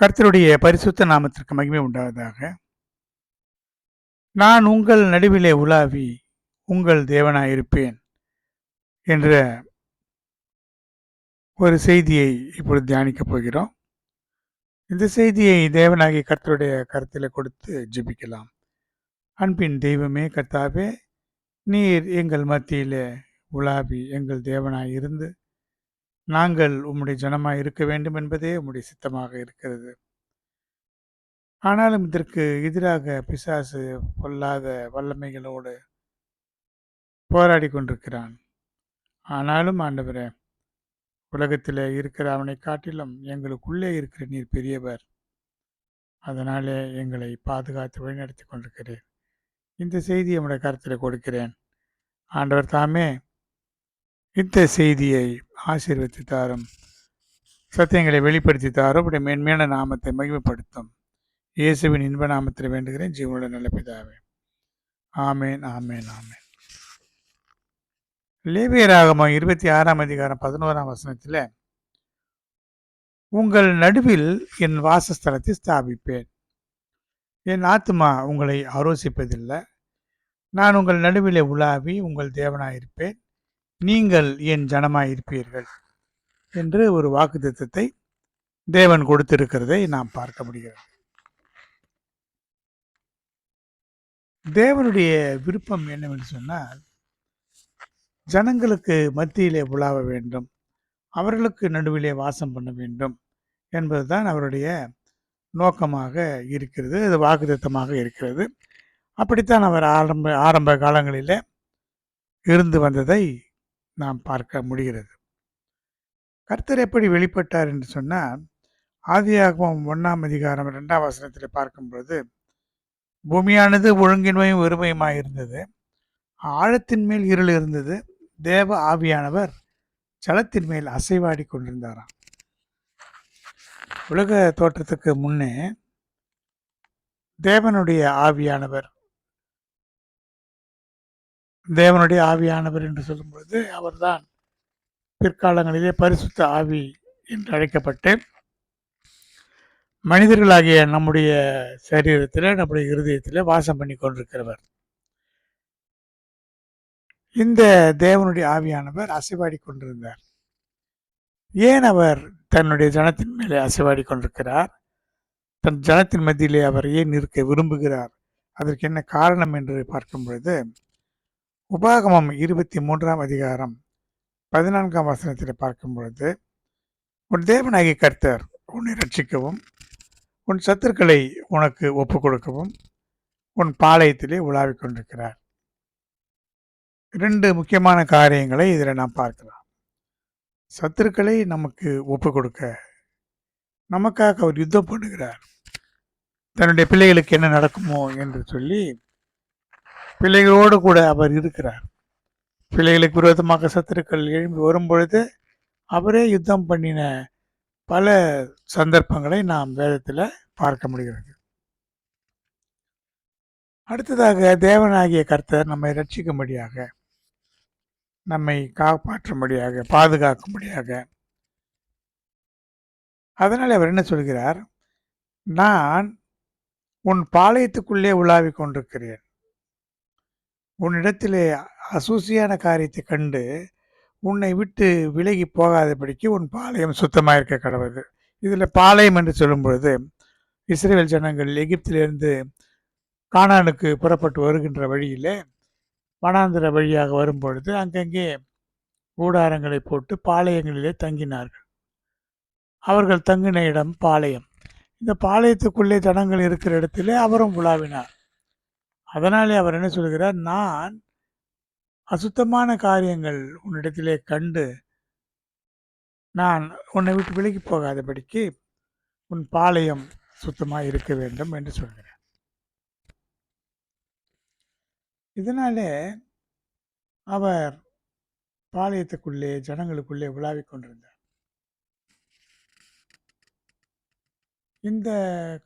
கர்த்தருடைய பரிசுத்த நாமத்திற்கு மகிமை உண்டாவதாக. நான் உங்கள் நடுவிலே உலாவி உங்கள் தேவனாயிருப்பேன் என்ற ஒரு செய்தியை இப்பொழுது தியானிக்கப் போகிறோம். இந்த செய்தியை தேவனாகி கர்த்தருடைய கருத்தில் கொடுத்து ஜெபிக்கலாம். அன்பின் தெய்வமே கர்த்தாவே நீர் எங்கள் மத்தியிலே உலாவி எங்கள் தேவனாய் இருந்து நாங்கள் உம்முடைய ஜனமாய் இருக்க வேண்டும் என்பதே உம்முடைய சித்தமாக இருக்கிறது. ஆனாலும் இதற்கு எதிராக பிசாசு பொல்லாத வல்லமைகளோடு போராடி கொண்டிருக்கிறான். ஆனாலும் ஆண்டவரே உலகத்தில் இருக்கிற அவனை காட்டிலும் எங்களுக்குள்ளே இருக்கிற நீர் பெரியவர். அதனாலே எங்களை பாதுகாத்து வழிநடத்தி கொண்டிருக்கிறேன் இந்த செய்தி நம்முடைய கருத்தில் கொடுக்கிறேன். ஆண்டவர் தாமே இந்த செய்தியை ஆசீர்வதி தாரும் சத்தியங்களை வெளிப்படுத்தி தாரும். அப்படி மேன்மையான நாமத்தை மகிமைப்படுத்தும். இயேசுவின் இன்ப நாமத்தில் வேண்டுகிறேன். ஜீவனுடைய நல்ல பிதாவே. ஆமேன் ஆமேன் ஆமேன். லேவியராகமம் இருபத்தி ஆறாம் அதிகாரம் பதினோராம் வசனத்தில் உங்கள் நடுவில் என் வாசஸ்தலத்தை ஸ்தாபிப்பேன். என் ஆத்மா உங்களை ஆலோசிப்பதில்லை நான் உங்கள் நடுவிலே உலாவி உங்கள் தேவனாயிருப்பேன். நீங்கள் என் ஜனமாயிருப்பீர்கள் என்று ஒரு வாக்கு திட்டத்தை தேவன் கொடுத்திருக்கிறதை நாம் பார்க்க முடிகிறது. தேவனுடைய விருப்பம் என்னவென்று சொன்னால் ஜனங்களுக்கு மத்தியிலே உலாவ வேண்டும் அவர்களுக்கு நடுவிலே வாசம் பண்ண வேண்டும் என்பதுதான் அவருடைய நோக்கமாக இருக்கிறது அது வாக்குத்தமாக இருக்கிறது. அப்படித்தான் அவர் ஆரம்ப ஆரம்ப காலங்களில் இருந்து வந்ததை நாம் பார்க்க முடிகிறது. கர்த்தர் எப்படி வெளிப்பட்டார் என்று சொன்னால் ஆதியாகவும் ஒன்றாம் அதிகாரம் ரெண்டாம் வசனத்தில் பார்க்கும்பொழுது பூமியானது ஒழுங்கின்மையும் வெறுமையுமாக இருந்தது. ஆழத்தின் மேல் இருள் இருந்தது. தேவ ஆவியானவர் ஜலத்தின் மேல் அசைவாடி கொண்டிருந்தாராம். உலக தோற்றத்துக்கு முன்னே தேவனுடைய ஆவியானவர் தேவனுடைய ஆவியானவர் என்று சொல்லும் பொழுது அவர்தான் பிற்காலங்களிலே பரிசுத்த ஆவி என்று அழைக்கப்பட்டு மனிதர்களாகிய நம்முடைய சரீரத்தில் நம்முடைய இருதயத்தில் வாசம் பண்ணி கொண்டிருக்கிறவர். இந்த தேவனுடைய ஆவியானவர் அசைவாடி கொண்டிருந்தார். ஏன் அவர் தன்னுடைய ஜனத்தின் மேலே அசைவாடி கொண்டிருக்கிறார்? தன் ஜனத்தின் மத்தியிலே அவர் ஏன் இருக்க விரும்புகிறார்? அதற்கு என்ன காரணம் என்று பார்க்கும் பொழுது உபாகமம் இருபத்தி மூன்றாம் அதிகாரம் பதினான்காம் வசனத்தில் பார்க்கும் பொழுது உன் தேவனாகி கர்த்தர் உன்னை ரட்சிக்கவும் உன் சத்துருக்களை உனக்கு ஒப்புக் கொடுக்கவும் உன் பாளையத்திலே உலாவிக் கொண்டிருக்கிறார். ரெண்டு முக்கியமான காரியங்களை இதில் நாம் பார்க்கலாம். சத்துருக்களை நமக்கு ஒப்புக் கொடுக்க நமக்காக அவர் யுத்தம் பண்ணுகிறார். தன்னுடைய பிள்ளைகளுக்கு என்ன நடக்குமோ என்று சொல்லி பிள்ளைகளோடு கூட அவர் இருக்கிறார். பிள்ளைகளுக்கு விரோதமாக சத்துருக்கள் எழும்பி வரும்பொழுது அவரே யுத்தம் பண்ணின பல சந்தர்ப்பங்களை நாம் வேதத்தில் பார்க்க முடிகிறது. அடுத்ததாக தேவனாகிய கர்த்தர் நம்மை ரட்சிக்கும்படியாக நம்மை காப்பாற்றும்படியாக பாதுகாக்கும்படியாக. அதனால் அவர் என்ன சொல்கிறார்? நான் உன் பாளையத்துக்குள்ளே உலாவிக் கொண்டிருக்கிறேன். உன்னிடத்திலே அசூசியான காரியத்தை கண்டு உன்னை விட்டு விலகி போகாதபடிக்கு உன் பாளையம் சுத்தமாக இருக்க கடவுது இதில் பாளையம் என்று சொல்லும் பொழுது இஸ்ரேல் ஜனங்கள் எகிப்திலிருந்து கானானுக்கு புறப்பட்டு வருகின்ற வழியிலே வனாந்திர வழியாக வரும்பொழுது அங்கங்கே கூடாரங்களை போட்டு பாளையங்களிலே தங்கினார்கள். அவர்கள் தங்கின இடம் பாளையம். இந்த பாளையத்துக்குள்ளே ஜனங்கள் இருக்கிற இடத்திலே அவரும் உலாவினார். அதனாலே அவர் என்ன சொல்கிறார் நான் அசுத்தமான காரியங்கள் உன்னிடத்திலே கண்டு நான் உன்னை விட்டு விலகி போகாதபடிக்கு உன் பாளையம் சுத்தமாக இருக்க வேண்டும் என்று சொல்கிறேன் இதனாலே அவர் பாளையத்துக்குள்ளே ஜனங்களுக்குள்ளே உலாவிக் கொண்டிருந்தார். இந்த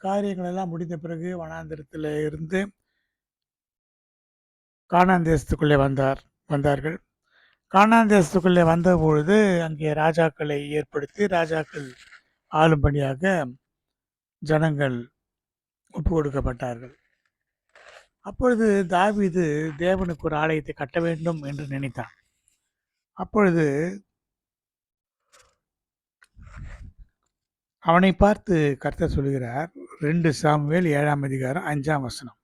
காரியங்களெல்லாம் முடிந்த பிறகு வனாந்திரத்தில் இருந்து காணாந்தேசத்துக்குள்ளே வந்தார் வந்தார்கள். காணாந்தேசத்துக்குள்ளே வந்தபொழுது அங்கே ராஜாக்களை ஏற்படுத்தி ராஜாக்கள் ஆளும்படியாக ஜனங்கள் ஒப்பு கொடுக்கப்பட்டார்கள். அப்பொழுது தாவிது தேவனுக்கு ஒரு ஆலயத்தை கட்ட வேண்டும் என்று நினைத்தான். அப்பொழுது அவனை பார்த்து கர்த்தர் சொல்கிறார் ரெண்டு சாமுவேல் ஏழாம் அதிகாரம் அஞ்சாம் வசனம்.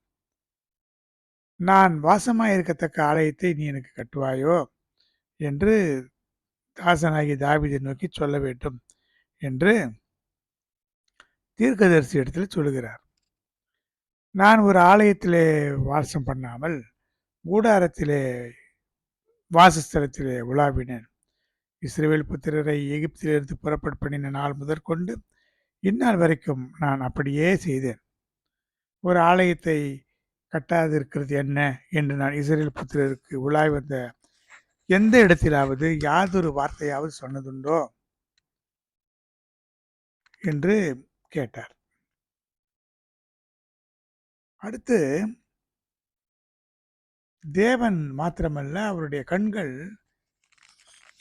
நான் வாசமாயிருக்கத்தக்க ஆலயத்தை நீ எனக்கு கட்டுவாயோ? என்று தாசனாகி தாவிதை நோக்கி சொல்ல வேண்டும் என்று தீர்க்கதரிசி இடத்துல சொல்லுகிறார். நான் ஒரு ஆலயத்திலே வாசம் பண்ணாமல் கூடாரத்திலே வாசஸ்தலத்திலே உலாவினேன். இஸ்ரேல் புத்திரரை எகிப்திலிருந்து புறப்பட பண்ணின நாள் முதற்கொண்டு இந்நாள் வரைக்கும் நான் அப்படியே செய்தேன். ஒரு ஆலயத்தை கட்டாதிருக்கிறது என்ன என்று நான் இஸ்ரேல் புத்திரருக்கு உலாய் வந்த எந்த இடத்திலாவது யாதொரு வார்த்தையாவது சொன்னதுண்டோ? என்று கேட்டார். அடுத்து தேவன் மாத்திரமல்ல அவருடைய கண்கள்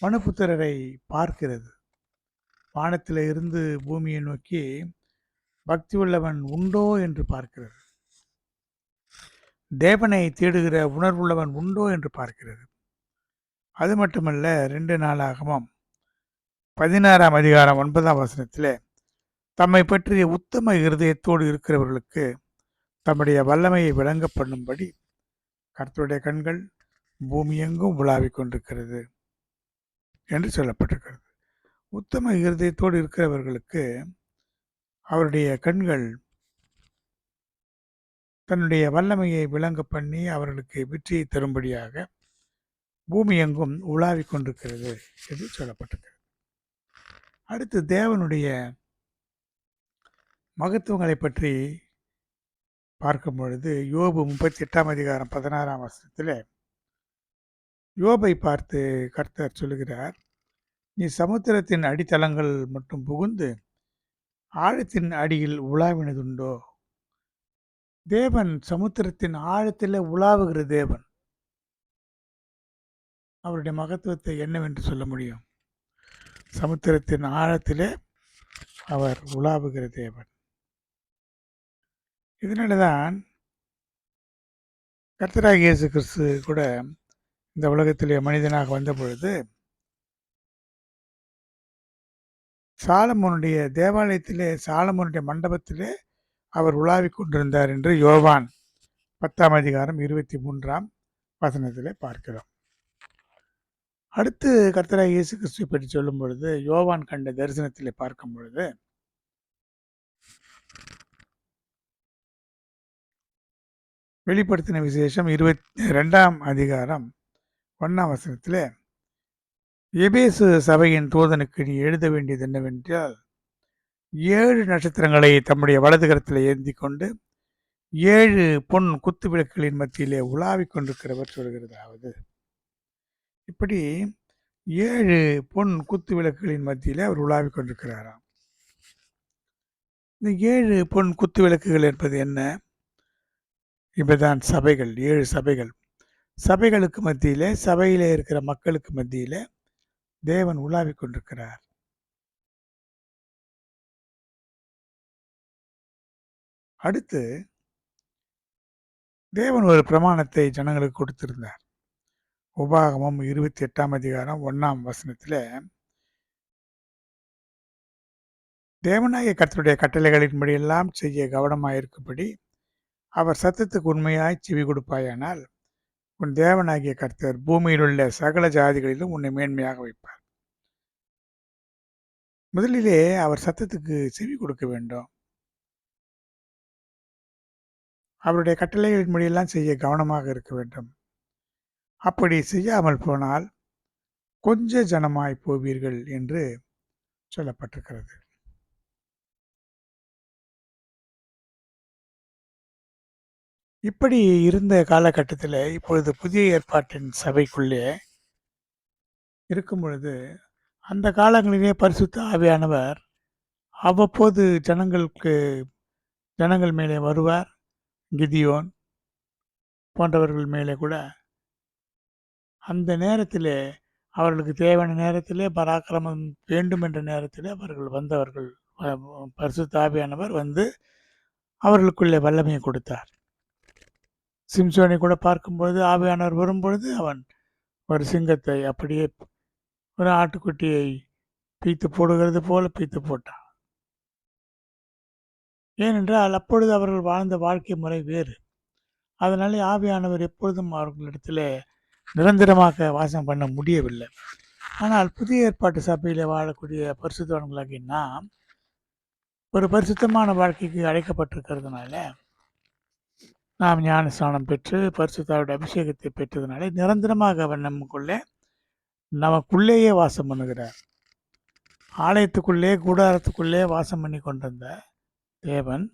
மனுபுத்திரரை பார்க்கிறது. வானத்தில் இருந்து பூமியை நோக்கி பக்தி உள்ளவன் உண்டோ என்று பார்க்கிறது. தேவனை தேடுகிற உணர்வுள்ளவன் உண்டோ என்று பார்க்கிறது. அது மட்டுமல்ல ரெண்டு நாளாகவும் பதினாறாம் அதிகாரம் ஒன்பதாம் வசனத்தில் தம்மை பற்றிய உத்தம இருதயத்தோடு இருக்கிறவர்களுக்கு தம்முடைய வல்லமையை விளங்க பண்ணும்படி கர்த்தருடைய கண்கள் பூமியெங்கும் உலாவிக் கொண்டிருக்கிறது என்று சொல்லப்பட்டிருக்கிறது. உத்தம இருதயத்தோடு இருக்கிறவர்களுக்கு அவருடைய கண்கள் தன்னுடைய வல்லமையை விளங்க பண்ணி அவர்களுக்கு வெற்றியை தரும்படியாக பூமி எங்கும் உலாவிக் கொண்டிருக்கிறது என்று சொல்லப்பட்டிருக்கிறது. அடுத்து தேவனுடைய மகத்துவங்களை பற்றி பார்க்கும் பொழுது யோபு முப்பத்தி எட்டாம் அதிகாரம் பதினாறாம் வருஷத்தில் யோபை பார்த்து கர்த்தர் சொல்லுகிறார் நீ சமுத்திரத்தின் அடித்தளங்கள் மட்டும் புகுந்து ஆழத்தின் அடியில் உலாவினதுண்டோ? தேவன் சமுத்திரத்தின் ஆழத்தில் உலாவுகிற தேவன். அவருடைய மகத்துவத்தை என்னவென்று சொல்ல முடியும்? சமுத்திரத்தின் ஆழத்திலே அவர் உலாவுகிற தேவன். இதனால தான் கர்த்தராக இயேசு கிறிஸ்து கூட இந்த உலகத்திலே மனிதனாக வந்த பொழுது சாலமோனுடைய தேவாலயத்திலே சாலமோனுடைய மண்டபத்திலே அவர் உலாவிக் கொண்டிருந்தார் என்று யோவான் பத்தாம் அதிகாரம் இருபத்தி மூன்றாம் வசனத்தில் பார்க்கிறோம். அடுத்து கர்த்தராக இயேசு கிறிஸ்துவை பற்றி சொல்லும் பொழுது யோவான் கண்ட தரிசனத்தில் பார்க்கும் பொழுது வெளிப்படுத்தின விசேஷம் இருபத்தி ரெண்டாம் அதிகாரம் ஒன்றாம் வசனத்தில் எபேசு சபையின் தூதனுக்கு நீ எழுத வேண்டியது என்னவென்றால் ஏழு நட்சத்திரங்களை தம்முடைய வலதுகரத்தில் ஏந்தி கொண்டு ஏழு பொன் குத்து விளக்குகளின் மத்தியிலே உலாவிக் கொண்டிருக்கிறவர் சொல்கிறதாவது. இப்படி ஏழு பொன் குத்து விளக்குகளின் மத்தியிலே அவர் உலாவிக் கொண்டிருக்கிறாராம். இந்த ஏழு பொன் குத்து விளக்குகள் என்பது என்ன? இப்பதான் சபைகள் ஏழு சபைகள். சபைகளுக்கு மத்தியிலே சபையிலே இருக்கிற மக்களுக்கு மத்தியிலே தேவன் உலாவிக் கொண்டிருக்கிறார். அடுத்து தேவன் ஒரு பிரமாணத்தை ஜனங்களுக்கு கொடுத்திருந்தார். உபாகமம் இருபத்தி எட்டாம் அதிகாரம் ஒன்றாம் வசனத்தில் தேவனாகிய கர்த்தருடைய கட்டளைகளின்படியெல்லாம் செய்ய கவனமாயிருக்கும்படி அவர் சத்தத்துக்கு உண்மையாய் செவி கொடுப்பாயானால் உன் தேவனாகிய கர்த்தர் பூமியில் உள்ள சகல ஜாதிகளிலும் உன்னை மேன்மையாக வைப்பார். முதலிலே அவர் சத்தத்துக்கு செவி கொடுக்க வேண்டும். அவருடைய கட்டளைகளின் முடியெல்லாம் செய்ய கவனமாக இருக்க வேண்டும். அப்படி செய்யாமல் போனால் கொஞ்ச ஜனமாய் போவீர்கள் என்று சொல்லப்பட்டிருக்கிறது. இப்படி இருந்த காலகட்டத்தில் இப்பொழுது புதிய ஏற்பாட்டின் சபைக்குள்ளே இருக்கும் பொழுது அந்த காலங்களிலே பரிசுத்த ஆவியானவர் அவ்வப்போது ஜனங்களுக்கு ஜனங்கள் மேலே வருவார். கிதியோன் போன்றவர்கள் மேலே கூட அந்த நேரத்தில் அவர்களுக்கு தேவையான நேரத்தில் பராக்கிரமம் வேண்டும் என்ற நேரத்தில் அவர்கள் வந்தவர்கள் பரிசு தாபியானவர் ஆவியானவர் வந்து அவர்களுக்குள்ளே வல்லமையை கொடுத்தார். சிம்சோனை கூட பார்க்கும்பொழுது ஆவியானவர் வரும்பொழுது அவன் ஒரு சிங்கத்தை அப்படியே ஒரு ஆட்டுக்குட்டியை பீத்து போடுகிறது போல பீத்து போட்டான். ஏனென்றால் அப்பொழுது அவர்கள் வாழ்ந்த வாழ்க்கை முறை வேறு. அதனாலே ஆவியானவர் எப்பொழுதும் அவர்களிடத்தில் நிரந்தரமாக வாசம் பண்ண முடியவில்லை. ஆனால் புதிய ஏற்பாட்டு சபையில் வாழக்கூடிய பரிசுத்தவன்களாகி நாம் ஒரு பரிசுத்தமான வாழ்க்கைக்கு அழைக்கப்பட்டிருக்கிறதுனால நாம் ஞானஸ்தானம் பெற்று பரிசுத்தாவுடைய அபிஷேகத்தை பெற்றதுனாலே நிரந்தரமாக அவர் நமக்குள்ளே நமக்குள்ளேயே வாசம் பண்ணுகிறார். ஆலயத்துக்குள்ளே கூடாரத்துக்குள்ளே வாசம் பண்ணி கொண்டிருந்தார் தேவன்.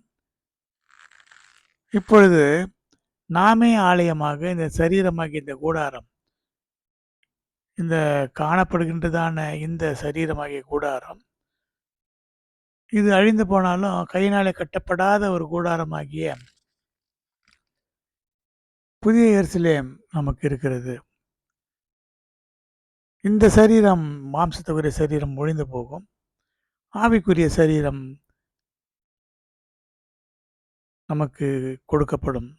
இப்பொழுது நாமே ஆலயமாக இந்த சரீரமாகிய இந்த கூடாரம் இந்த காணப்படுகின்றதான இந்த சரீரமாகிய கூடாரம் இது அழிந்து போனாலும் கையினாலே கட்டப்படாத ஒரு கூடாரமாகிய புதிய எரிசிலே நமக்கு இருக்கிறது. இந்த சரீரம் மாம்சத்துக்குரிய சரீரம் ஒழிந்து போகும். ஆவிக்குரிய சரீரம் நமக்கு கொடுக்கப்படும்.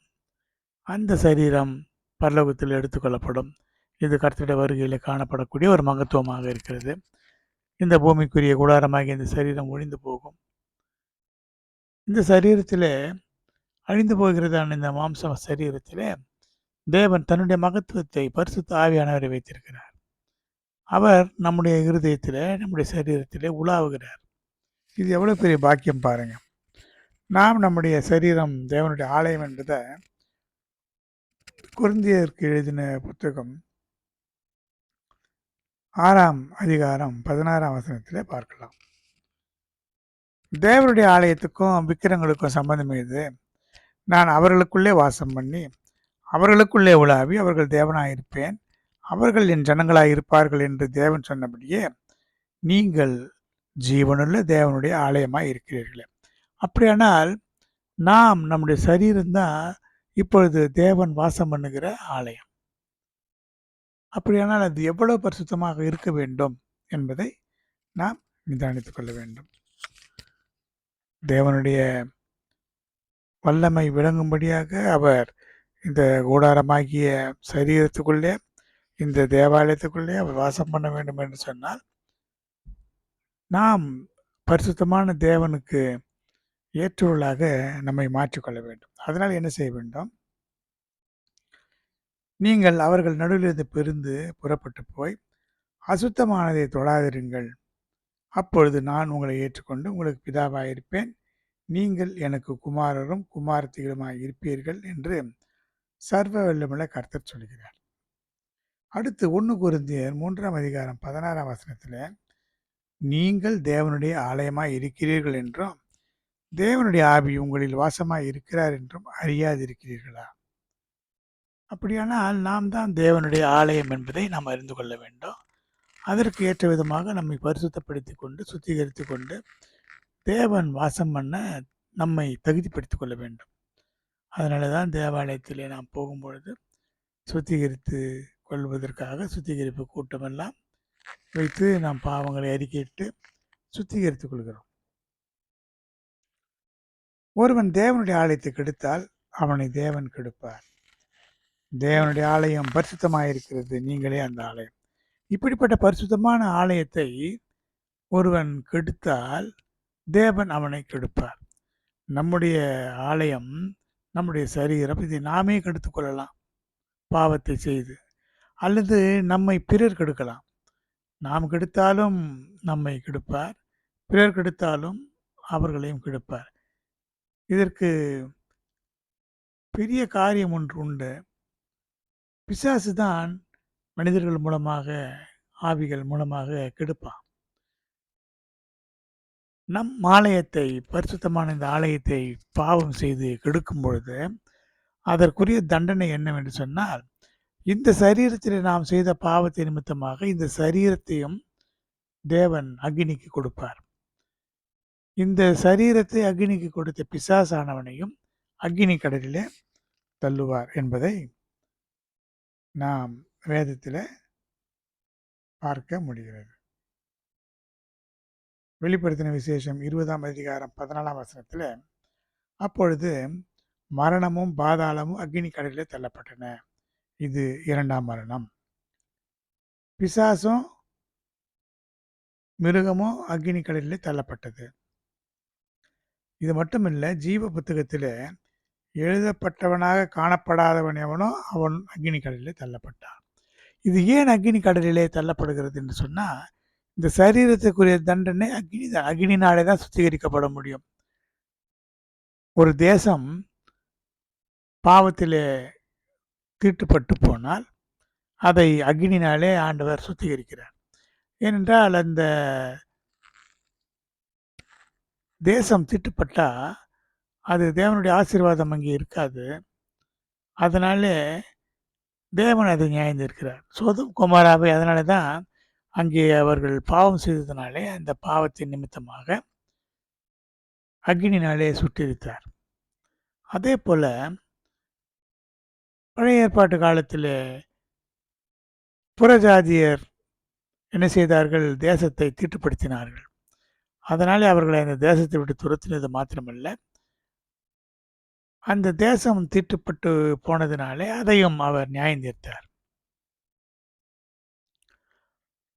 அந்த சரீரம் பரலோகத்தில் எடுத்துக்கொள்ளப்படும். இது கர்த்தருடைய வருகையில் காணப்படக்கூடிய ஒரு மகத்துவமாக இருக்கிறது. இந்த பூமிக்குரிய கூடாரமாகிய இந்த சரீரம் ஒழிந்து போகும். இந்த சரீரத்தில் அழிந்து போகிறதான இந்த மாம்ச சரீரத்தில் தேவன் தன்னுடைய மகத்துவத்தை பரிசுத்த ஆவியானவரை வைத்திருக்கிறார். அவர் நம்முடைய இருதயத்தில் நம்முடைய சரீரத்தில் உலாவுகிறார். இது எவ்வளோ பெரிய பாக்கியம் பாருங்கள் நாம் நம்முடைய சரீரம் தேவனுடைய ஆலயம் என்பதை குருந்தியருக்கு எழுதின புத்தகம். ஆறாம் அதிகாரம் பதினாறாம் வசனத்தில் பார்க்கலாம். தேவனுடைய ஆலயத்துக்கும் விக்கிரங்களுக்கும் சம்பந்தம் இது நான் அவர்களுக்குள்ளே வாசம் பண்ணி அவர்களுக்குள்ளே உலாவி அவர்கள் தேவனாயிருப்பேன் அவர்கள் என் ஜனங்களாக இருப்பார்கள் என்று தேவன் சொன்னபடியே நீங்கள் ஜீவனுள்ள தேவனுடைய ஆலயமாக இருக்கிறீர்களே. அப்படியானால் நாம் நம்முடைய சரீரம்தான் இப்பொழுது தேவன் வாசம் பண்ணுகிற ஆலயம். அப்படியானால் அது எவ்வளவு பரிசுத்தமாக இருக்க வேண்டும் என்பதை நாம் நிதானித்துக் கொள்ள வேண்டும். தேவனுடைய வல்லமை விளங்கும்படியாக அவர் இந்த கூடாரமாகிய சரீரத்துக்குள்ளே இந்த தேவாலயத்துக்குள்ளே அவர் வாசம் பண்ண வேண்டும் என்று சொன்னால் நாம் பரிசுத்தமான தேவனுக்கு ஏற்றவர்களாக நம்மை மாற்றிக்கொள்ள வேண்டும். அதனால் என்ன செய்ய வேண்டும்? நீங்கள் அவர்கள் நடுவிலிருந்து பிரிந்து புறப்பட்டு போய் அசுத்தமானதை தொடாதிருங்கள். அப்பொழுது நான் உங்களை ஏற்றுக்கொண்டு உங்களுக்கு பிதாவாக இருப்பேன் நீங்கள் எனக்கு குமாரரும் குமாரத்திகளுமாய் இருப்பீர்கள் என்று சர்வ வல்லமுள்ள கர்த்தர் சொல்கிறார். அடுத்து ஒன்று குருந்தியர் மூன்றாம் அதிகாரம் பதினாறாம் வசனத்தில் நீங்கள் தேவனுடைய ஆலயமாக இருக்கிறீர்கள் என்றும் தேவனுடைய ஆவி உங்களில் வாசமாக இருக்கிறார் என்றும் அறியாதிருக்கிறீர்களா? அப்படியானால் நாம் தான் தேவனுடைய ஆலயம் என்பதை நாம் அறிந்து கொள்ள வேண்டும். அதற்கு ஏற்ற விதமாக நம்மை பரிசுத்தப்படுத்தி கொண்டு சுத்திகரித்து கொண்டு தேவன் வாசம் பண்ண நம்மை தகுதிப்படுத்தி கொள்ள வேண்டும். அதனால தான் தேவாலயத்திலே நாம் போகும்பொழுது சுத்திகரித்து கொள்வதற்காக சுத்திகரிப்பு கூட்டமெல்லாம் வைத்து நாம் பாவங்களை அறிக்கையிட்டு சுத்திகரித்துக் கொள்கிறோம். ஒருவன் தேவனுடைய ஆலயத்தை கெடுத்தால் அவனை தேவன் கெடுப்பார். தேவனுடைய ஆலயம் பரிசுத்தமாக இருக்கிறது நீங்களே அந்த ஆலயம். இப்படிப்பட்ட பரிசுத்தமான ஆலயத்தை ஒருவன் கெடுத்தால் தேவன் அவனை கெடுப்பார். நம்முடைய ஆலயம் நம்முடைய சரீரம் இதை நாமே கெடுத்து கொள்ளலாம். பாவத்தை செய்து. அல்லது நம்மை பிறர் கெடுக்கலாம். நாம் கெடுத்தாலும் நம்மை கெடுப்பார். பிறர் கெடுத்தாலும் அவர்களையும் கெடுப்பார். இதற்கு பெரிய காரியம் ஒன்று உண்டு. பிசாசு தான் மனிதர்கள் மூலமாக ஆவிகள் மூலமாக கெடுப்பான். நம் ஆலயத்தை பரிசுத்தமான இந்த ஆலயத்தை பாவம் செய்து கெடுக்கும் பொழுது அதற்குரிய தண்டனை என்னவென்று சொன்னால் இந்த சரீரத்தில் நாம் செய்த பாவத்தை நிமித்தமாக இந்த சரீரத்தையும் தேவன் அக்னிக்கு கொடுப்பார். இந்த சரீரத்தை அக்னிக்கு கொடுத்த பிசாசானவனையும் அக்னி கடலிலே தள்ளுவார் என்பதை நாம் வேதத்தில் பார்க்க முடிகிறது. வெளிப்படுத்தின விசேஷம் இருபதாம் அதிகாரம் பதினாலாம் வசனத்தில் அப்பொழுது மரணமும் பாதாளமும் அக்னி கடலிலே தள்ளப்பட்டன. இது இரண்டாம் மரணம். பிசாசும் மிருகமும் அக்னி கடலிலே தள்ளப்பட்டது. இது மட்டுமில்லை ஜீவ புத்தகத்தில் எழுதப்பட்டவனாக காணப்படாதவன் எவனோ அவன் அக்னி கடலிலே தள்ளப்பட்டான். இது ஏன் அக்னி கடலிலே தள்ளப்படுகிறது என்று சொன்னால் இந்த சரீரத்துக்குரிய தண்டனை அக்னி தான் அக்னினாலே தான் சுத்திகரிக்கப்பட முடியும். ஒரு தேசம் பாவத்திலே தீட்டுப்பட்டு போனால் அதை அக்னினாலே ஆண்டவர் சுத்திகரிக்கிறார். ஏனென்றால் அந்த தேசம் திட்டுப்பட்டால் அது தேவனுடைய ஆசீர்வாதம் அங்கே இருக்காது. அதனாலே தேவன் அதை நியாயந்திருக்கிறார் சோதம் குமாராவை அதனால தான் அங்கே அவர்கள் பாவம் செய்ததுனாலே அந்த பாவத்தின் நிமித்தமாக அக்னினாலே சுட்டிருத்தார். அதே போல் பழைய ஏற்பாட்டு காலத்தில் புறஜாதியர் என்ன செய்தார்கள்? தேசத்தை தீட்டுப்படுத்தினார்கள். அதனாலே அவர்களை அந்த தேசத்தை விட்டு துரத்தினது மாத்திரமல்ல. அந்த தேசம் தீட்டுப்பட்டு போனதினாலே அதையும் அவர் நியாயம் தீர்த்தார்.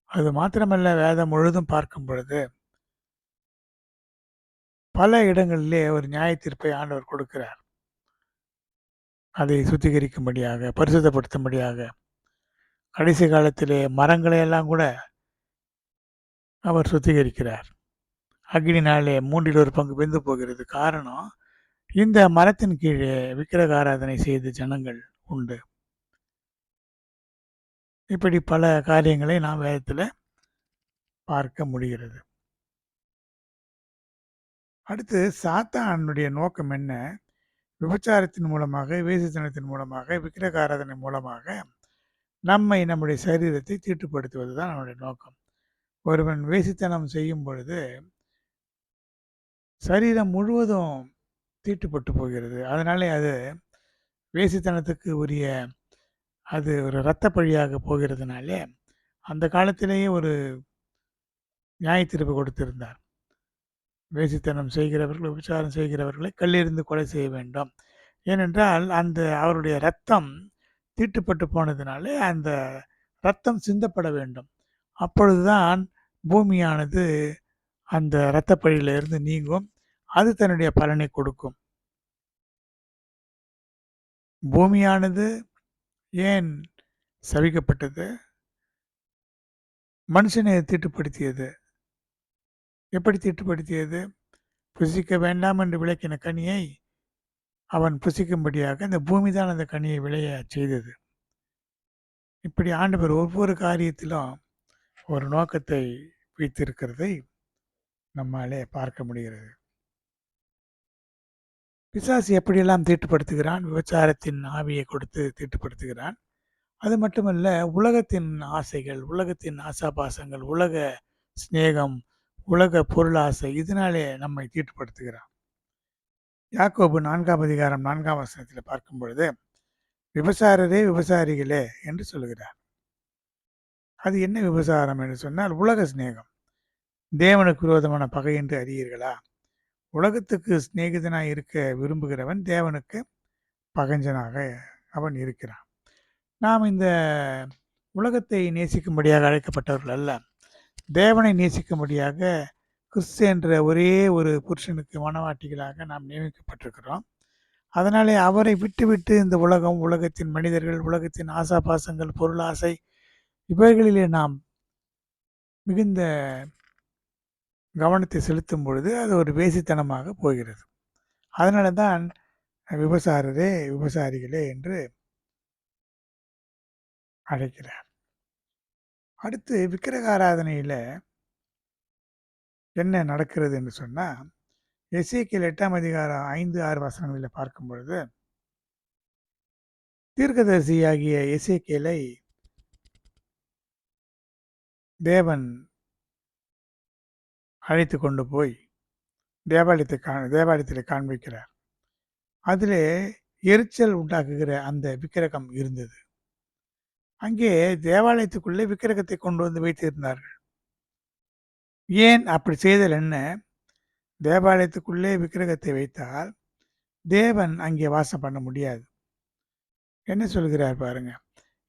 அது மாத்திரமல்ல வேதம் முழுதும் பார்க்கும் பொழுது பல இடங்களிலே ஒரு நியாய தீர்ப்பை ஆண்டவர் கொடுக்கிறார். அதை சுத்திகரிக்கும்படியாக பரிசுத்தப்படுத்தும்படியாக கடைசி காலத்திலே மரங்களை எல்லாம் கூட அவர் சுத்திகரிக்கிறார். அக்னினாலே மூன்றில் ஒரு பங்கு வெந்து போகிறது. காரணம் இந்த மரத்தின் கீழே விக்கிரகாராதனை செய்து ஜனங்கள் உண்டு. இப்படி பல காரியங்களை நாம் வேதத்தில் பார்க்க முடிகிறது. அடுத்து சாத்தானுடைய நோக்கம் என்ன? விபச்சாரத்தின் மூலமாக வேசித்தனத்தின் மூலமாக விக்கிரக ஆராதனை மூலமாக நம்மை நம்முடைய சரீரத்தை தீட்டுப்படுத்துவது தான் நம்முடைய நோக்கம். ஒருவன் வேசித்தனம் செய்யும் பொழுது சரீரம் முழுவதும் தீட்டுப்பட்டு போகிறது. அதனாலே அது வேசித்தனத்துக்கு உரிய அது ஒரு இரத்த பழியாக போகிறதுனாலே அந்த காலத்திலேயே ஒரு நியாய தீர்ப்பு கொடுத்திருந்தார். வேசித்தனம் செய்கிறவர்கள் உபச்சாரம் செய்கிறவர்களை கல்லெறிந்து கொலை செய்ய வேண்டும். ஏனென்றால் அந்த அவருடைய ரத்தம் தீட்டுப்பட்டு போனதுனாலே அந்த ரத்தம் சிந்தப்பட வேண்டும். அப்பொழுதுதான் பூமியானது அந்த இரத்தப்பழியிலிருந்து நீங்கும். அது தன்னுடைய பலனை கொடுக்கும். பூமியானது ஏன் சவிக்கப்பட்டது? மனுஷனை தீட்டுப்படுத்தியது. எப்படி தீட்டுப்படுத்தியது? புசிக்க வேண்டாம் என்று விளக்கின கனியை அவன் புசிக்கும்படியாக அந்த பூமி தான் அந்த கனியை விளைய செய்தது. இப்படி ஆண்டவர் ஒவ்வொரு காரியத்திலும் ஒரு நோக்கத்தை வைத்திருக்கிறதை நம்மாலே பார்க்க முடிகிறது. பிசாசு எப்படியெல்லாம் தீட்டுப்படுத்துகிறான்? விபச்சாரத்தின் ஆவியை கொடுத்து தீட்டுப்படுத்துகிறான். அது மட்டுமல்ல உலகத்தின் ஆசைகள் உலகத்தின் ஆசாபாசங்கள் உலக சிநேகம் உலக பொருளாசை இதனாலே நம்மை தீட்டுப்படுத்துகிறான். யாக்கோபு நான்காம் அதிகாரம் நான்காம் வசனத்தில் பார்க்கும் பொழுது விபசாரரே விபசாரிகளே என்று சொல்லுகிறார். அது என்ன விபசாரம் என்று சொன்னால் உலக சிநேகம். தேவனுக்கு விரோதமான பகை என்று அறியீர்களா? உலகத்துக்கு சிநேகிதனாக இருக்க விரும்புகிறவன் தேவனுக்கு பகஞ்சனாக அவன் இருக்கிறான். நாம் இந்த உலகத்தை நேசிக்கும்படியாக அழைக்கப்பட்டவர்கள் அல்ல. தேவனை நேசிக்கும்படியாக கிறிஸ்து என்ற ஒரே ஒரு புருஷனுக்கு மனவாட்டிகளாக நாம் நியமிக்கப்பட்டிருக்கிறோம். அதனாலே அவரை விட்டுவிட்டு இந்த உலகம் உலகத்தின் மனிதர்கள் உலகத்தின் ஆசாபாசங்கள் பொருளாசை இவைகளிலே நாம் மிகுந்த கவனத்தை செலுத்தும் பொழுது அது ஒரு வேசித்தனமாக போகிறது. அதனால தான் விபசாரரே விபசாரிகளே என்று அழைக்கிறார். அடுத்து விக்கிரகாராதனையில் என்ன நடக்கிறது என்று சொன்னால் எஸ்ஏக்கியல் எட்டாம் அதிகாரம் ஐந்து ஆறு வசனங்களில் பார்க்கும் பொழுது தீர்க்கதரிசியாகிய எசேக்கியலை தேவன் அழைத்து கொண்டு போய் தேவாலயத்தை கா தேவாலயத்தில் காண்பிக்கிறார். அதில் எரிச்சல் உண்டாக்குகிற அந்த விக்கிரகம் இருந்தது. அங்கே தேவாலயத்துக்குள்ளே விக்கிரகத்தை கொண்டு வந்து வைத்திருந்தார்கள். ஏன் அப்படி செய்தல் என்ன? தேவாலயத்துக்குள்ளே விக்கிரகத்தை வைத்தால் தேவன் அங்கே வாசம் பண்ண முடியாது. என்ன சொல்கிறார் பாருங்க.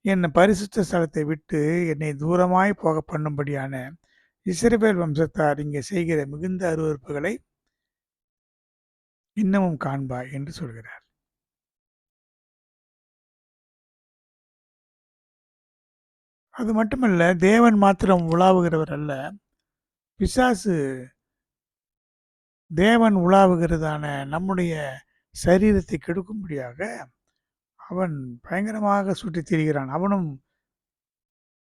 என்னை பரிசுத்த ஸ்தலத்தை விட்டு என்னை தூரமாய் போக பண்ணும்படியான இஸ்ரவேல் வம்சத்தார் இங்கே செய்கிற மிகுந்த அருவறுப்புகளை இன்னமும் காண்பாய் என்று சொல்கிறார். அது மட்டுமல்ல தேவன் மாத்திரம் உலாவுகிறவர் அல்ல. பிசாசு தேவன் உலாவுகிறதான நம்முடைய சரீரத்தை கெடுக்கும்படியாக அவன் பயங்கரமாக சுற்றித் திரிகிறான். அவனும்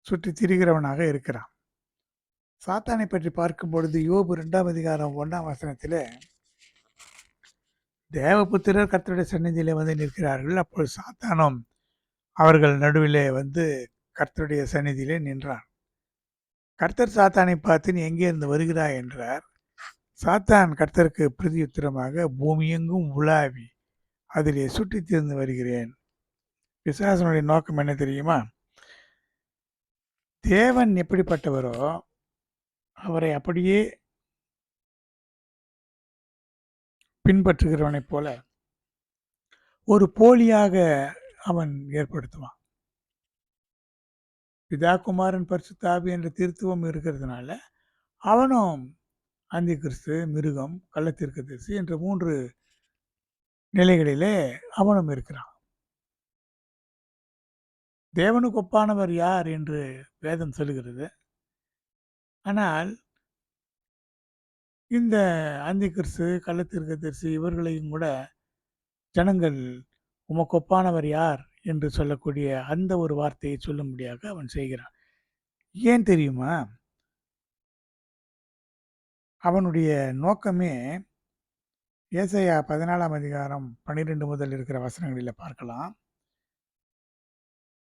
சுற்றித் திரிகிறவனாக இருக்கிறான். சாத்தானை பற்றி பார்க்கும் பொழுது யோபு ரெண்டாம் அதிகாரம் ஒன்றாம் வசனத்தில் தேவபுத்திரர் கர்த்தருடைய சந்நிதியிலே வந்து நிற்கிறார்கள். அப்பொழுது சாத்தானும் அவர்கள் நடுவிலே வந்து கர்த்தருடைய சந்நிதியிலே நின்றான். கர்த்தர் சாத்தானை பார்த்து நீ எங்கே இருந்து வருகிறாய்? என்றார். சாத்தான் கர்த்தருக்கு பிரதியுத்திரமாக பூமியெங்கும் உலாவி அதிலே சுற்றி திருந்து வருகிறேன். பிசாசனுடைய நோக்கம் என்ன தெரியுமா? தேவன் எப்படிப்பட்டவரோ அவரை அப்படியே பின்பற்றுகிறவனைப் போல ஒரு போலியாக அவன் ஏற்படுத்துவான். பிதா குமாரன் என்ற திருத்துவம் இருக்கிறதுனால அவனும் அந்தி கிறிஸ்து மிருகம் கள்ளத்திற்கு என்ற மூன்று நிலைகளிலே அவனும் இருக்கிறான். தேவனுக்கு ஒப்பானவர் யார் என்று வேதம் சொல்லுகிறது. ஆனால் இந்த அந்தி கிறிஸ்து கள்ளத்திற்கு தரிசி இவர்களையும் கூட ஜனங்கள் உமக்கொப்பானவர் யார் என்று சொல்லக்கூடிய அந்த ஒரு வார்த்தையை சொல்லும்படியாக அவன் செய்கிறான். ஏன் தெரியுமா? அவனுடைய நோக்கமே ஏசையா பதினாலாம் அதிகாரம் பன்னிரெண்டு முதல் இருக்கிற வசனங்களில் பார்க்கலாம்.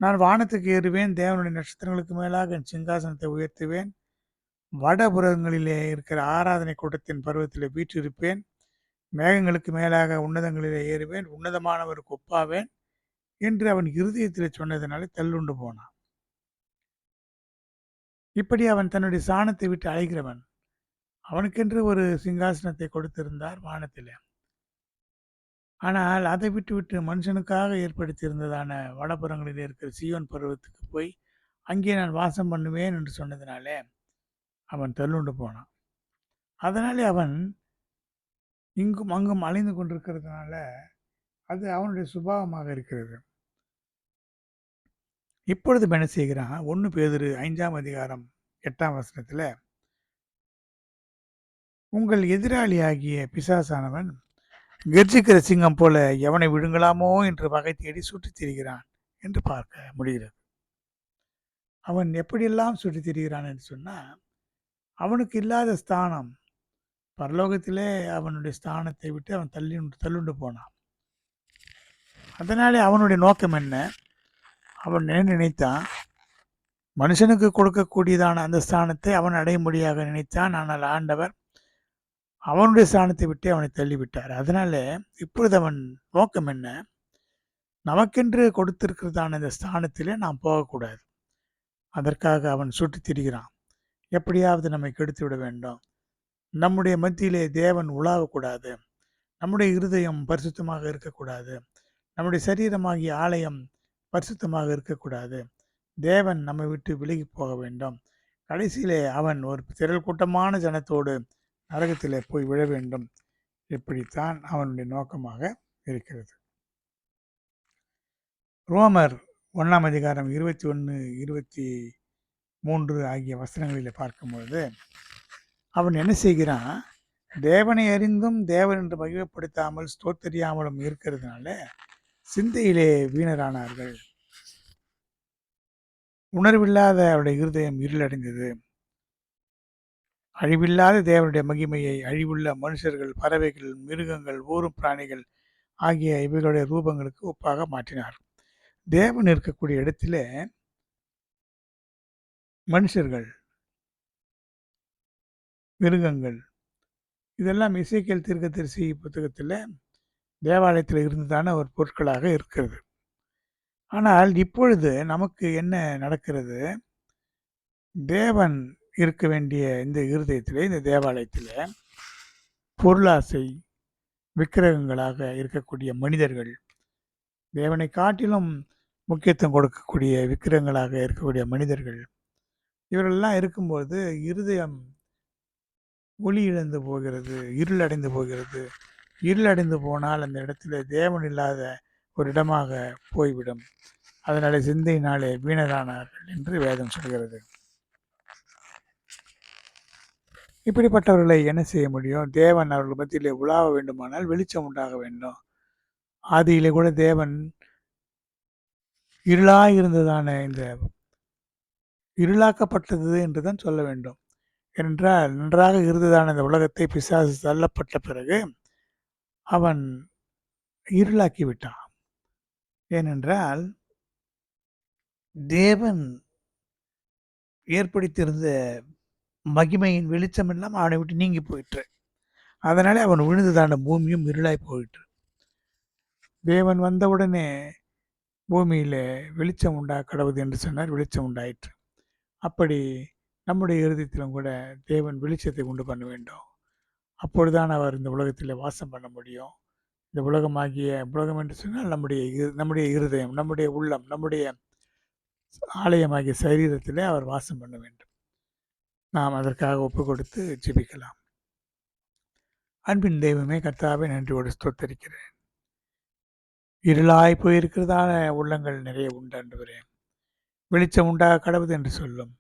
நான் வானத்துக்கு ஏறுவேன் தேவனுடைய நட்சத்திரங்களுக்கு மேலாக என் சிங்காசனத்தை உயர்த்துவேன் வடபுறங்களிலே இருக்கிற ஆராதனை கூட்டத்தின் பருவத்தில் வீற்றிருப்பேன். மேகங்களுக்கு மேலாக உன்னதங்களிலே ஏறுவேன். உன்னதமானவருக்கு ஒப்பாவேன் என்று அவன் இருதயத்தில் சொன்னதினாலே தள்ளுண்டு போனான். இப்படி அவன் தன்னுடைய சாணத்தை விட்டு அழைக்கிறவன் அவனுக்கென்று ஒரு சிங்காசனத்தை கொடுத்திருந்தார் வானத்தில். ஆனால் அதை விட்டு விட்டு மனுஷனுக்காக ஏற்படுத்தியிருந்ததான வடபுறங்களில் இருக்கிற சியோன் பருவத்துக்கு போய் அங்கே நான் வாசம் பண்ணுவேன் என்று சொன்னதினாலே அவன் தள்ளுண்டு போனான். அதனாலே அவன் இங்கும் அங்கும் அலைந்து கொண்டிருக்கிறதுனால அது அவனுடைய சுபாவமாக இருக்கிறது. இப்பொழுது என்ன செய்கிறான்? ஒன்று பேதிரு ஐந்தாம் அதிகாரம் எட்டாம் வசனத்தில் உங்கள் எதிராளியாகிய பிசாசானவன் கர்ஜிக்கிற சிங்கம் போல எவனை விழுங்கலாமோ என்று வகை தேடி சுற்றித் திரிகிறான் என்று பார்க்க முடிகிறது. அவன் எப்படியெல்லாம் சுற்றித் திரிகிறான் என்று சொன்னால் அவனுக்கு இல்லாத ஸ்தானம். பரலோகத்திலே அவனுடைய ஸ்தானத்தை விட்டு அவன் தள்ளி தள்ளுண்டு போனான். அதனாலே அவனுடைய நோக்கம் என்ன? அவன் என்ன நினைத்தான்? மனுஷனுக்கு கொடுக்கக்கூடியதான அந்த ஸ்தானத்தை அவன் அடையும்படியாக நினைத்தான். ஆனால் ஆண்டவர் அவனுடைய ஸ்தானத்தை விட்டு அவனை தள்ளிவிட்டார். அதனாலே இப்பொழுது அவன் நோக்கம் என்ன? நமக்கென்று கொடுத்திருக்கிறதான இந்த ஸ்தானத்திலே நாம் போகக்கூடாது. அதற்காக அவன் சுற்றி திரிகிறான். எப்படியாவது நம்மை கெடுத்து விட வேண்டும். நம்முடைய மத்தியிலே தேவன் உலாவக்கூடாது. நம்முடைய இருதயம் பரிசுத்தமாக இருக்கக்கூடாது. நம்முடைய சரீரமாகிய ஆலயம் பரிசுத்தமாக இருக்கக்கூடாது. தேவன் நம்மை விட்டு விலகி போக வேண்டும். கடைசியிலே அவன் ஒரு திரள் கூட்டமான ஜனத்தோடு நரகத்திலே போய் விழ வேண்டும். இப்படித்தான் அவனுடைய நோக்கமாக இருக்கிறது. ரோமர் ஒன்றாம் அதிகாரம் இருபத்தி ஒன்று இருபத்தி மூன்று ஆகிய வசனங்களில் பார்க்கும்பொழுது அவன் என்ன செய்கிறான்? தேவனை அறிந்தும் தேவன் என்று மகிழ்ப்படுத்தாமல் ஸ்தோத்தரியாமலும் இருக்கிறதுனால சிந்தையிலே வீணரானார்கள். உணர்வில்லாத அவருடைய இருதயம் இருளடைந்தது. அழிவில்லாத தேவனுடைய மகிமையை அழிவுள்ள மனுஷர்கள் பறவைகள் மிருகங்கள் ஊரும் பிராணிகள் ஆகிய இவைகளுடைய ரூபங்களுக்கு ஒப்பாக மாற்றினார். தேவன் இருக்கக்கூடிய இடத்துல மனுஷர்கள் மிருகங்கள் இதெல்லாம் இசைக்கல் தீர்க்கதரிசி புத்தகத்தில் தேவாலயத்தில் இருந்ததான ஒரு பொருட்களாக இருக்கிறது. ஆனால் இப்பொழுது நமக்கு என்ன நடக்கிறது? தேவன் இருக்க வேண்டிய இந்த இருதயத்தில் இந்த தேவாலயத்தில் பொருளாசை விக்கிரகங்களாக இருக்கக்கூடிய மனிதர்கள் தேவனை காட்டிலும் முக்கியத்துவம் கொடுக்கக்கூடிய விக்கிரகங்களாக இருக்கக்கூடிய மனிதர்கள் இவரெல்லாம் இருக்கும்போது இருதயம் ஒளி இழந்து போகிறது இருள் அடைந்து போகிறது. இருள் அடைந்து போனால் அந்த இடத்துல தேவன் இல்லாத ஒரு இடமாக போய்விடும். அதனால் சிந்தையினாலே வீணரானார்கள் என்று வேதம் சொல்கிறது. இப்படிப்பட்டவர்களை என்ன செய்ய முடியும்? தேவன் அவர்கள் மத்தியிலே உலாவ வேண்டுமானால் வெளிச்சம் உண்டாக வேண்டும். ஆதியிலே கூட தேவன் இருளாக இருந்ததான இந்த இருளாக்கப்பட்டது என்று தான் சொல்ல வேண்டும். என்றால் நன்றாக இருந்ததான இந்த உலகத்தை பிசாசு தள்ளப்பட்ட பிறகு அவன் இருளாக்கி விட்டான் ஏனென்றால் தேவன் ஏற்படுத்தியிருந்த மகிமையின் வெளிச்சம் எல்லாம் அவனை விட்டு நீங்கி போயிற்று. அதனாலே அவன் விழுந்ததான பூமியும் இருளாய் போயிற்று. தேவன் வந்தவுடனே பூமியில் வெளிச்சம் உண்டா கடவுது என்று சொன்னார். வெளிச்சம் உண்டாயிற்று. அப்படி நம்முடைய இருதயத்திலும் கூட தேவன் வெளிச்சத்தை உண்டு பண்ண வேண்டும். அப்பொழுதுதான் அவர் இந்த உலகத்தில் வாசம் பண்ண முடியும். இந்த உலகமாகிய உலகம் என்று சொன்னால் நம்முடைய இரு- நம்முடைய இருதயம் நம்முடைய உள்ளம் நம்முடைய ஆலயமாகிய சரீரத்திலே அவர் வாசம் பண்ண வேண்டும். நாம் அதற்காக ஒப்பு கொடுத்து ஜெபிக்கலாம். அன்பின் தெய்வமே கர்த்தாவே நன்றியோடு ஸ்தோத்தரிக்கிறேன். இருளாய் போயிருக்கிறதான உள்ளங்கள் நிறைய உண்டு ஆண்டவரே வெளிச்சம் உண்டாக கடவுது என்று சொல்லும்.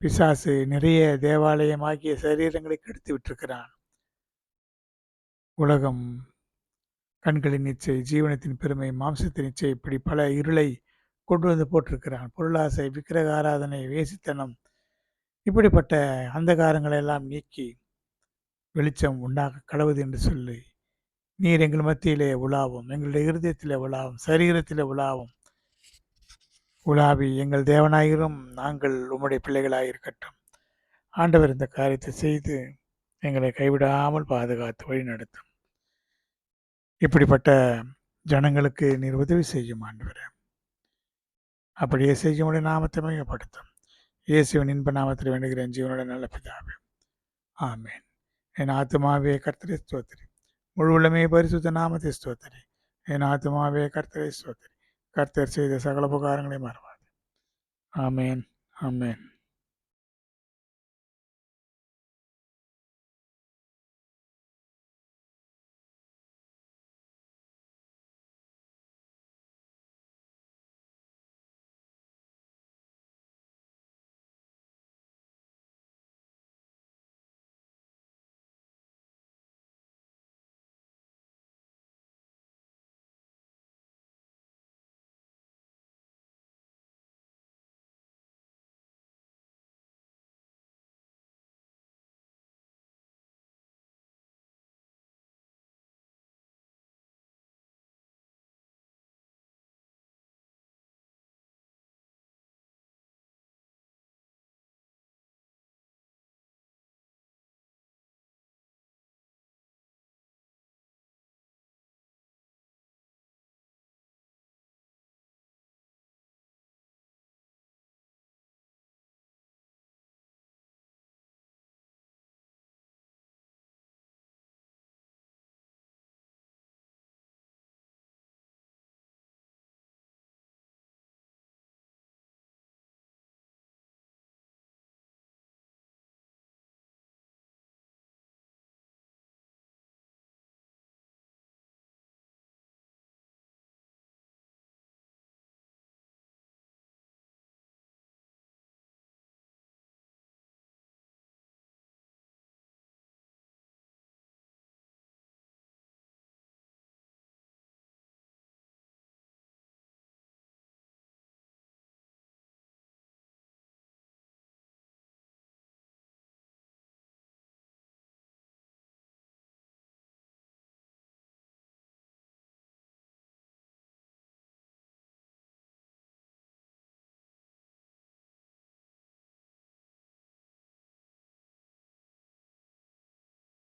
பிசாசு நிறைய தேவாலயமாகிய சரீரங்களை கெடுத்து விட்டிருக்கிறான். உலகம் கண்களின் இச்சை ஜீவனத்தின் பெருமை மாம்சத்தின் இச்சை இப்படி பல இருளை கொண்டு வந்து போட்டிருக்கிறான். பொருளாசை விக்கிரக ஆராதனை வேசித்தனம் இப்படிப்பட்ட அந்தகாரங்களை எல்லாம் நீக்கி வெளிச்சம் உண்டாக கடவுது என்று சொல்லி நீர் எங்கள் மத்தியிலே உலாவும் எங்களுடைய இருதயத்திலே உலாவும் சரீரத்திலே உலாவும் உலாவி எங்கள் தேவனாயிரும் நாங்கள் உம்முடைய பிள்ளைகளாயிருக்கட்டும். ஆண்டவர் இந்த காரியத்தை செய்து எங்களை கைவிடாமல் பாதுகாத்து வழி நடத்தும் இப்படிப்பட்ட ஜனங்களுக்கு நீர் உதவி செய்யும் ஆண்டவரே. அப்படியே செய்யும் உடைய நாமத்தை மையப்படுத்தும் இயேசுவின் இன்ப நாமத்தில் வேண்டுகிறேன் ஜீவனுடைய நல்ல பிதாவே. ஆமேன். என் ஆத்மாவே கர்த்தரை ஸ்தோத்திரி. முழு உள்ளமே பரிசுத்த நாமத்தை ஸ்தோத்திரி. என் ஆத்மாவே கர்த்தரை ஸ்தோத்திரி. கர்த்தர் செய்த சகல உபகாரங்களை மறவாது. ஆமேன் ஆமேன்.